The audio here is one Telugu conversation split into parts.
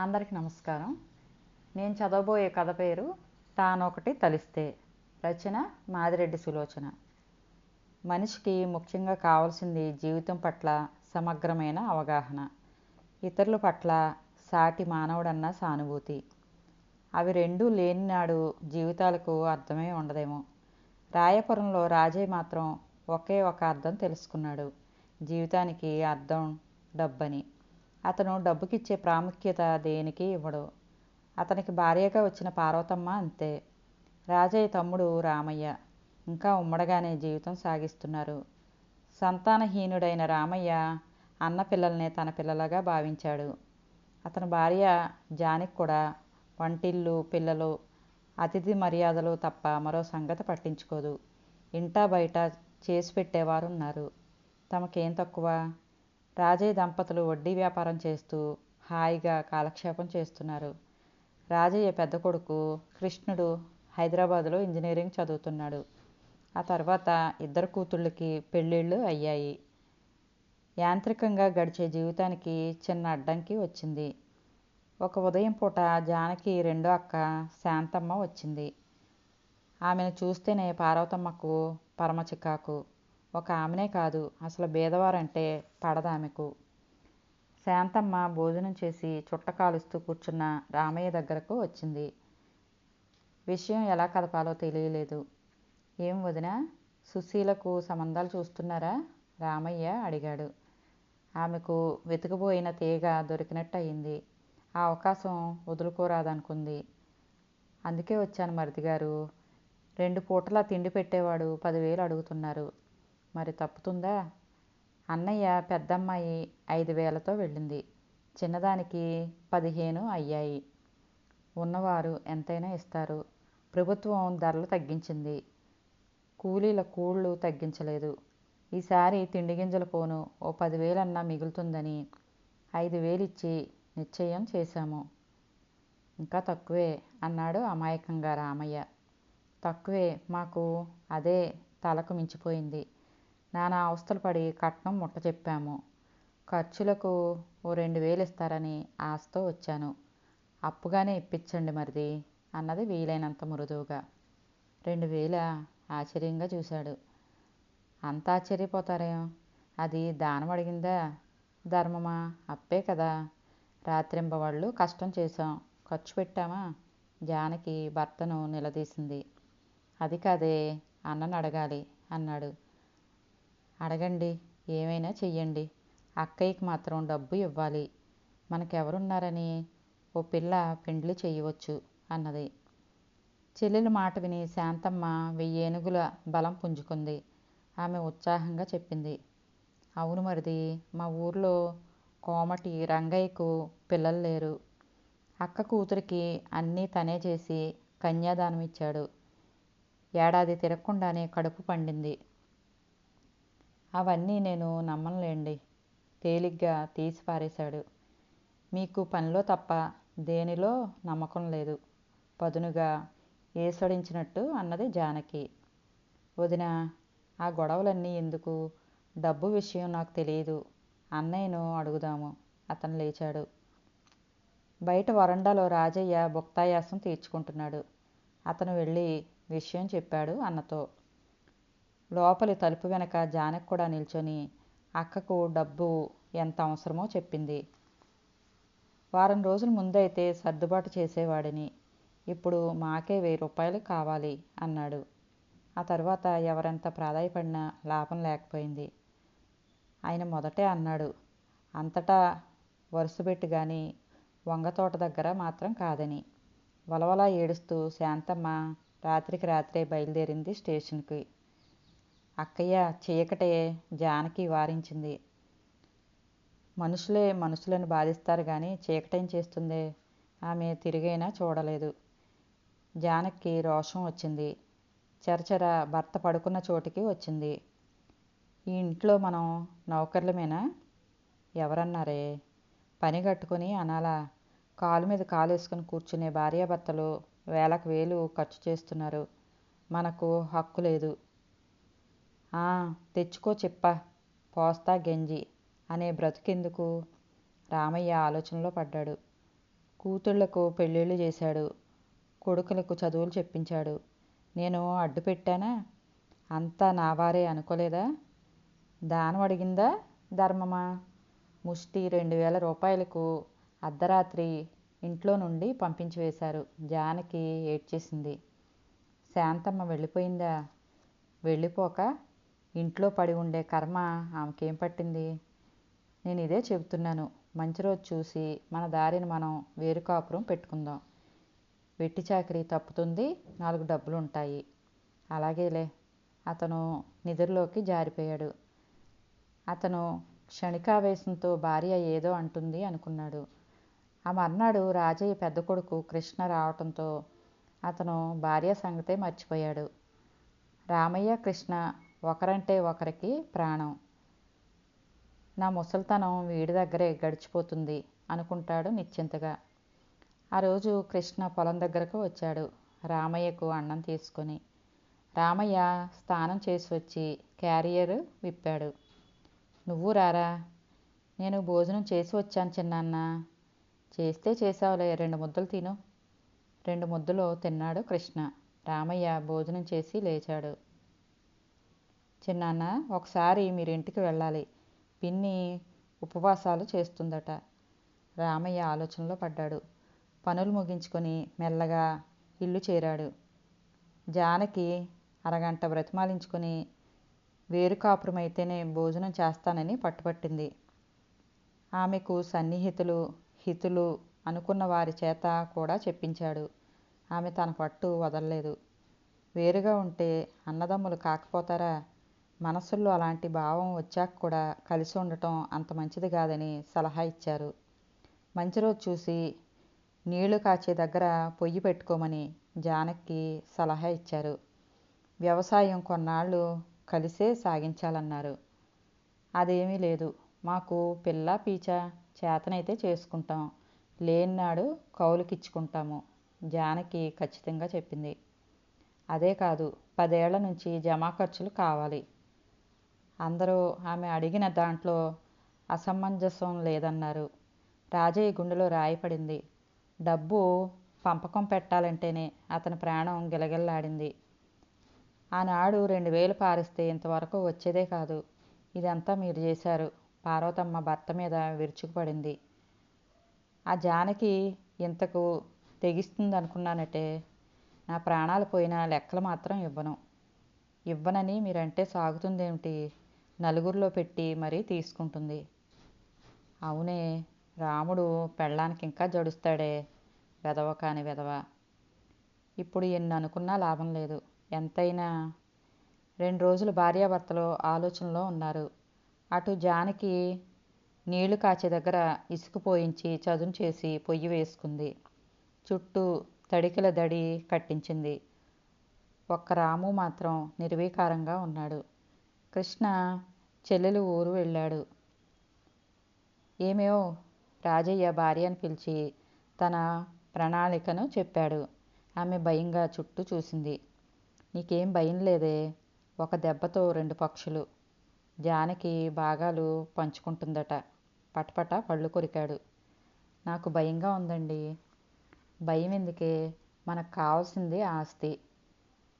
అందరికీ నమస్కారం. నేను చదవబోయే కథ పేరు తానొకటి తలిస్తే. రచన మాదిరెడ్డి సులోచన. మనిషికి ముఖ్యంగా కావాల్సింది జీవితం పట్ల సమగ్రమైన అవగాహన. ఇతరుల పట్ల సాటి మానవుడన్న సానుభూతి. అవి రెండూ లేని నాడు జీవితాలకు అర్థమే ఉండదేమో. రాయపురంలో రాజయ్య మాత్రం ఒకే ఒక అర్థం తెలుసుకున్నాడు. జీవితానికి అర్థం డబ్బని. అతను డబ్బుకిచ్చే ప్రాముఖ్యత దేనికి ఇవ్వడు. అతనికి భార్యగా వచ్చిన పార్వతమ్మ అంతే. రాజయ్య తమ్ముడు రామయ్య. ఇంకా ఉమ్మడగానే జీవితం సాగిస్తున్నారు. సంతానహీనుడైన రామయ్య అన్న పిల్లల్ని తన పిల్లలుగా భావించాడు. అతని భార్య జానికి కూడా వంటిల్లు పిల్లలు అతిథి మర్యాదలు తప్ప మరో సంగతి పట్టించుకోదు. ఇంటా బయట చేసి పెట్టేవారు ఉన్నారు తమకేం తక్కువ? రాజయ్య దంపతులు వడ్డీ వ్యాపారం చేస్తూ హాయిగా కాలక్షేపం చేస్తున్నారు. రాజయ్య పెద్ద కొడుకు కృష్ణుడు హైదరాబాదులో ఇంజనీరింగ్ చదువుతున్నాడు. ఆ తర్వాత ఇద్దరు కూతుళ్ళకి పెళ్ళిళ్ళు అయ్యాయి. యాంత్రికంగా గడిచే జీవితానికి చిన్న అడ్డంకి వచ్చింది. ఒక ఉదయం పూట జానకి రెండో అక్క శాంతమ్మ వచ్చింది. ఆమెను చూస్తేనే పార్వతమ్మకు పరమ చికాకు. ఒక ఆమెనే కాదు. అసలు బీదవారంటే పడదామెకు. శాంతమ్మ భోజనం చేసి చుట్ట కాలుస్తూ కూర్చున్న రామయ్య దగ్గరకు వచ్చింది. విషయం ఎలా కదపాలో తెలియలేదు. ఏం వదిన సుశీలకు సంబంధాలు చూస్తున్నారా? రామయ్య అడిగాడు. ఆమెకు వెతుకుపోయిన తీగ దొరికినట్టు అయింది ఆ అవకాశం వదులుకోరాదనుకుంది. అందుకే వచ్చాను మరిది గారు. రెండు పూటలా తిండి పెట్టేవాడు పదివేలు అడుగుతున్నారు. మరి తప్పుతుందా? అన్నయ్య పెద్దమ్మాయి ఐదు వేలతో వెళ్ళింది. చిన్నదానికి పదిహేను అయ్యాయి. ఉన్నవారు ఎంతైనా ఇస్తారు. ప్రభుత్వం ధరలు తగ్గించింది. కూలీల కూళ్ళు తగ్గించలేదు. ఈసారి తిండి గింజల పోను ఓ పదివేలన్నా మిగులుతుందని ఐదు వేలు ఇచ్చి నిశ్చయం చేశాము. ఇంకా తక్కువే అన్నాడు అమాయకంగా రామయ్య. తక్కువే మాకు అదే తలకు మించిపోయింది. నానా అవస్థలు పడి కట్నం ముట్ట చెప్పాము. ఖర్చులకు ఓ రెండు వేలు ఇస్తారని ఆశతో వచ్చాను. అప్పుగానే ఇప్పించండి మరిది అన్నది వీలైనంత మృదువుగా. రెండు వేల ఆశ్చర్యంగా చూశాడు. అంత ఆశ్చర్యపోతారేం? అది దానం అడిగిందా? ధర్మమా? అప్పే కదా. రాత్రింబవళ్ళు కష్టం చేశాం. ఖర్చు పెట్టామా? జానకి భర్తను నిలదీసింది. అది కాదే అన్నను అడగాలి అన్నాడు. అడగండి ఏమైనా చెయ్యండి. అక్కయ్యకి మాత్రం డబ్బు ఇవ్వాలి. మనకెవరున్నారని? ఓ పిల్ల పెండ్లి చేయవచ్చు అన్నది. చెల్లెల మాట విని శాంతమ్మ వెయ్యేనుగుల బలం పుంజుకుంది. ఆమె ఉత్సాహంగా చెప్పింది. అవును మరిది మా ఊర్లో కోమటి రంగయ్యకు పిల్లలు లేరు. అక్క కూతురికి అన్నీ తనే చేసి కన్యాదానం ఇచ్చాడు. ఏడాది తిరగకుండానే కడుపు పండింది. అవన్నీ నేను నమ్మనులేండి. తేలిగ్గా తీసి పారేశాడు. మీకు పనిలో తప్ప దేనిలో నమ్మకం లేదు. పదునుగా ఏసడించినట్టు అన్నది జానకి. వదిన ఆ గొడవలన్నీ ఎందుకు? డబ్బు విషయం నాకు తెలియదు. అన్నయ్యను అడుగుదాము. అతను లేచాడు. బయట వరండాలో రాజయ్య బుక్తాయాసం తీర్చుకుంటున్నాడు. అతను వెళ్ళి విషయం చెప్పాడు అన్నతో. లోపలి తలుపు వెనక జానకి కూడా నిల్చొని అక్కకు డబ్బు ఎంత అవసరమో చెప్పింది. వారం రోజుల ముందైతే సర్దుబాటు చేసేవాడిని. ఇప్పుడు మాకే వెయ్యి రూపాయలు కావాలి అన్నాడు. ఆ తర్వాత ఎవరెంత ప్రాధాయపడినా లాభం లేకపోయింది. ఆయన మొదటే అన్నాడు అంతటా వరుసపెట్టి కానీ వంగతోట దగ్గర మాత్రం కాదని. వలవలా ఏడుస్తూ శాంతమ్మ రాత్రికి రాత్రే బయలుదేరింది స్టేషన్కి. అక్కయ్య చీకటే జానకి వారించింది. మనుషులే మనుషులను బాధిస్తారు కానీ చీకటేం చేస్తుందే? ఆమె తిరిగైనా చూడలేదు. జానకి రోషం వచ్చింది. చరచర భర్త పడుకున్న చోటికి వచ్చింది. ఈ ఇంట్లో మనం నౌకర్లమేనా? ఎవరన్నారే? పని కట్టుకొని అనాలా? కాలు మీద కాలు వేసుకుని కూర్చునే భార్యాభర్తలు వేలకు వేలు ఖర్చు చేస్తున్నారు. మనకు హక్కు లేదు. తెచ్చుకో చెప్ప. పోస్తా గెంజి. అనే బ్రతుకెందుకు? రామయ్య ఆలోచనలో పడ్డాడు. కూతుళ్ళకు పెళ్ళిళ్ళు చేశాడు. కొడుకులకు చదువులు చెప్పించాడు. నేను అడ్డు పెట్టానా? అంతా నావారే అనుకోలేదా? దానం అడిగిందా ధర్మమా? ముష్టి రెండు వేల రూపాయలకు అర్ధరాత్రి ఇంట్లో నుండి పంపించి వేశారు. జానకి ఏడ్చేసింది. శాంతమ్మ వెళ్ళిపోయిందా? వెళ్ళిపోక ఇంట్లో పడి ఉండే కర్మ ఆమెకేం పట్టింది? నేను ఇదే చెబుతున్నాను. మంచి రోజు చూసి మన దారిని మనం వేరు కాపురం పెట్టుకుందాం. వెట్టి చాకరీ తప్పుతుంది నాలుగు డబ్బులు ఉంటాయి అలాగేలే. అతను నిద్రలోకి జారిపోయాడు. అతను క్షణికావేశంతో భార్య ఏదో అంటుంది అనుకున్నాడు. ఆ మర్నాడు రాజయ్య పెద్ద కొడుకు కృష్ణ రావటంతో అతను భార్య సంగతే మర్చిపోయాడు. రామయ్య కృష్ణ ఒకరంటే ఒకరికి ప్రాణం. నా ముసలితనం వీడి దగ్గరే గడిచిపోతుంది అనుకుంటాడు నిశ్చింతగా. ఆ రోజు కృష్ణ పొలం దగ్గరకు వచ్చాడు రామయ్యకు అన్నం తీసుకొని. రామయ్య స్నానం చేసి వచ్చి క్యారియర్ విప్పాడు. నువ్వు రారా? నేను భోజనం చేసి వచ్చాను చిన్నాన్న. చేస్తే చేసావులే రెండు ముద్దలు తిను. రెండు ముద్దలు తిన్నాడు కృష్ణ. రామయ్య భోజనం చేసి లేచాడు. చిన్నాన్న ఒకసారి మీరింటికి వెళ్ళాలి. పిన్ని ఉపవాసాలు చేస్తుందట. రామయ్య ఆలోచనలో పడ్డాడు. పనులు ముగించుకొని మెల్లగా ఇల్లు చేరాడు. జానకి అరగంట బ్రతిమాలించుకొని వేరు కాపురమైతేనే భోజనం చేస్తానని పట్టుపట్టింది ఆమెకు సన్నిహితులు హితులు అనుకున్న వారి చేత కూడా చెప్పించాడు. ఆమె తన పట్టు వదలలేదు. వేరుగా ఉంటే అన్నదమ్ములు కాకపోతారా? మనసుల్లో అలాంటి భావం వచ్చాక కూడా కలిసి ఉండటం అంత మంచిది కాదని సలహా ఇచ్చారు. మంచి రోజు చూసి నీళ్ళు కాచే దగ్గర పొయ్యి పెట్టుకోమని జానకి సలహా ఇచ్చారు. వ్యవసాయం కొన్నాళ్ళు కలిసే సాగించాలన్నారు. అదేమీ లేదు. మాకు పిల్ల పీచ చేతనైతే చేసుకుంటాం. లేనినాడు కౌలుకిచ్చుకుంటాము. జానకి ఖచ్చితంగా చెప్పింది. అదే కాదు పదేళ్ళ నుంచి జమా ఖర్చులు కావాలి. అందరూ ఆమె అడిగిన దాంట్లో అసమంజసం లేదన్నారు. రాజయ్య గుండెలో రాయపడింది. డబ్బు పంపకం పెట్టాలంటేనే అతని ప్రాణం గిలగిల్లాడింది. ఆనాడు రెండు వేలు పారిస్తే ఇంతవరకు వచ్చేదే కాదు. ఇదంతా మీరు చేశారు. పార్వతమ్మ భర్త మీద విరుచుకుపడింది. ఆ జానకి ఇంతకు తెగిస్తుంది అనుకున్నానంటే నా ప్రాణాలు పోయిన లెక్కలు మాత్రం ఇవ్వను. ఇవ్వనని మీరంటే సాగుతుందేమిటి? నలుగురిలో పెట్టి మరీ తీసుకుంటుంది. అవునే రాముడు పెళ్ళానికి ఇంకా జడుస్తాడే. వెదవ కాని వెదవ ఇప్పుడు ఎన్ని అనుకున్నా లాభం లేదు. ఎంతైనా? రెండు రోజులు భార్యాభర్తలు ఆలోచనలో ఉన్నారు. అటు జానకి నీళ్ళు కాచే దగ్గర ఇసుక పోయించి చదును చేసి పొయ్యి వేసుకుంది. చుట్టూ తడికిల దడి కట్టించింది. ఒక్క రాము మాత్రం నిర్వీకారంగా ఉన్నాడు. కృష్ణ చెల్లెలు ఊరు వెళ్ళాడు. ఏమేవో రాజయ్య భార్యను పిలిచి తన ప్రణాళికను చెప్పాడు. ఆమె భయంగా చుట్టూ చూసింది. నీకేం భయం లేదే? ఒక దెబ్బతో రెండు పక్షులు. జానకి భాగాలు పంచుకుంటుందట. పటపట పళ్ళు కొరికాడు. నాకు భయంగా ఉందండి. భయం ఎందుకే మనకు కావాల్సింది ఆస్తి.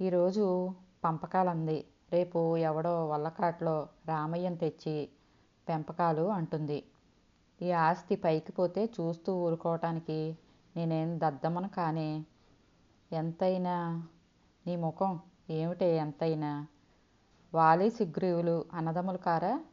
ఈరోజు పంపకాలంది. రేపు ఎవడో వల్లకాట్లో రామయ్యను తెచ్చి పెంపకాలు అంటుంది. ఈ ఆస్తి పైకి పోతే చూస్తూ ఊరుకోవటానికి నేనేం దద్దమ్మను కానే. ఎంతైనా నీ ముఖం ఏమిటే ఎంతైనా? వాలి సుగ్రీవులు అన్నదమ్ములు కారా?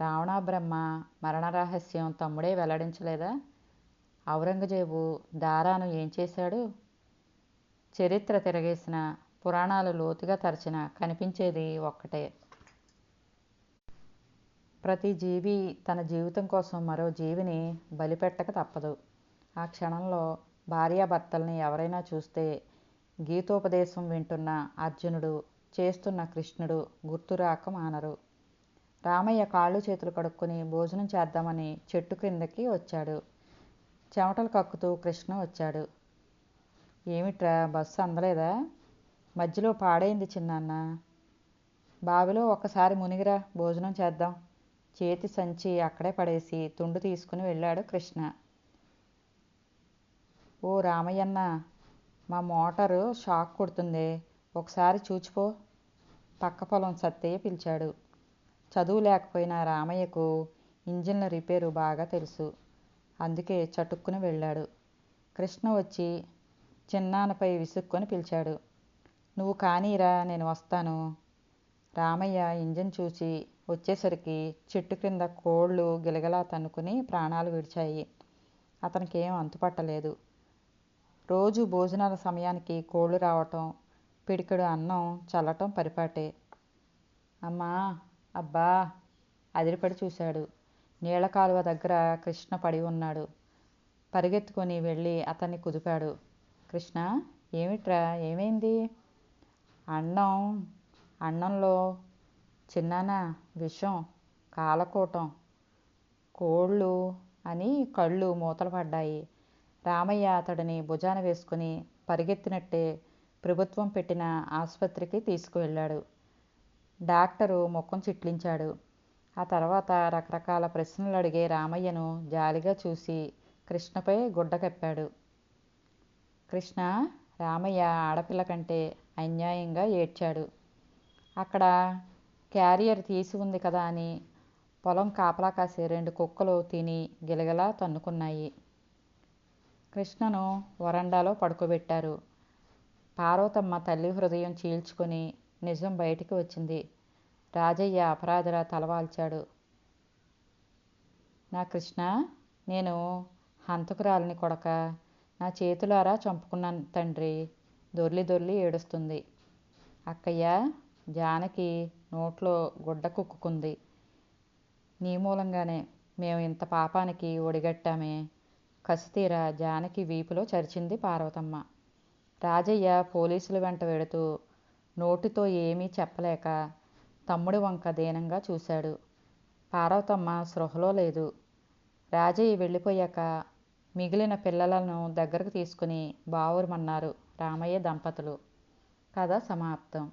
రావణాబ్రహ్మ మరణ రహస్యం తమ్ముడే వెల్లడించలేదా? ఔరంగజేబు దారాను ఏం చేశాడు? చరిత్ర తిరగేసిన పురాణాలు లోతుగా తరచిన కనిపించేది ఒక్కటే. ప్రతి జీవి తన జీవితం కోసం మరో జీవిని బలిపెట్టక తప్పదు. ఆ క్షణంలో భార్యాభర్తల్ని ఎవరైనా చూస్తే గీతోపదేశం వింటున్న అర్జునుడు చేస్తున్న కృష్ణుడు గుర్తురాక మానరు. రామయ్య కాళ్ళు చేతులు కడుక్కొని భోజనం చేద్దామని చెట్టు క్రిందకి వచ్చాడు. చెమటలు కక్కుతూ కృష్ణ వచ్చాడు. ఏమిట్రా బస్సు అందలేదా? మధ్యలో పాడైంది చిన్నాన్న. బావిలో ఒక్కసారి మునిగిరా భోజనం చేద్దాం. చేతి సంచి అక్కడే పడేసి తుండు తీసుకుని వెళ్ళాడు కృష్ణ. ఓ రామయ్యన్న మా మోటారు షాక్ కొడుతుంది. ఒకసారి చూచిపో. పక్క పొలం సత్తయ్య పిలిచాడు. చదువు లేకపోయినా రామయ్యకు ఇంజిన్ల రిపేరు బాగా తెలుసు. అందుకే చటుక్కుని వెళ్ళాడు. కృష్ణ వచ్చి చిన్నాన్నపై విసుక్కొని పిలిచాడు. నువ్వు కానీరా నేను వస్తాను. రామయ్య ఇంజన్ చూసి వచ్చేసరికి చెట్టు క్రింద కోళ్ళు గిలగలా తన్నుకుని ప్రాణాలు విడిచాయి. అతనికి ఏం అంతుపట్టలేదు. రోజు భోజనాల సమయానికి కోళ్ళు రావటం పిడికెడు అన్నం చల్లటం పరిపాటే. అమ్మా అబ్బా అదిరిపడి చూశాడు. నీళ్ళ కాలువ దగ్గర కృష్ణ పడి ఉన్నాడు. పరిగెత్తుకొని వెళ్ళి అతన్ని కుదిపాడు. కృష్ణ ఏమిట్రా ఏమైంది? అన్నం అన్నంలో చిన్నాన విషం కాలకూటం కోళ్ళు అని కళ్ళు మూతలు పడ్డాయి. రామయ్య అతడిని భుజాన వేసుకుని పరిగెత్తినట్టే ప్రభుత్వం పెట్టిన ఆసుపత్రికి తీసుకువెళ్ళాడు. డాక్టరు ముఖం చిట్లించాడు. ఆ తర్వాత రకరకాల ప్రశ్నలు అడిగే రామయ్యను జాలిగా చూసి కృష్ణపై గుడ్డ కప్పాడు. కృష్ణ రామయ్య ఆడపిల్ల కంటే అన్యాయంగా ఏడ్చాడు. అక్కడ క్యారియర్ తీసి ఉంది కదా అని పొలం కాపలా కాసే రెండు కుక్కలు తిని గిలగలా తన్నుకున్నాయి. కృష్ణను వరండాలో పడుకోబెట్టారు. పార్వతమ్మ తల్లి హృదయం చీల్చుకొని నిజం బయటికి వచ్చింది. రాజయ్య అపరాధిలా తలవాల్చాడు. నా కృష్ణ నేను హంతకురాలిని కొడక నా చేతులారా చంపుకున్నాను తండ్రి. దొర్లి దొర్లి ఏడుస్తుంది. అక్కయ్య జానకి నోట్లో గుడ్డ కుక్కుకుంది. నీ మూలంగానే మేము ఇంత పాపానికి ఒడిగట్టామే. కసితీర జానకి వీపులో చరిచింది పార్వతమ్మ. రాజయ్య పోలీసుల వెంట వెడుతూ నోటితో ఏమీ చెప్పలేక తమ్ముడి వంక దీనంగా చూశాడు. పార్వతమ్మ స్పృహలో లేదు. రాజయ్య వెళ్ళిపోయాక మిగిలిన పిల్లలను దగ్గరకు తీసుకుని బావురమన్నారు. రామయ్య దంపతులు. కథ సమాప్తం.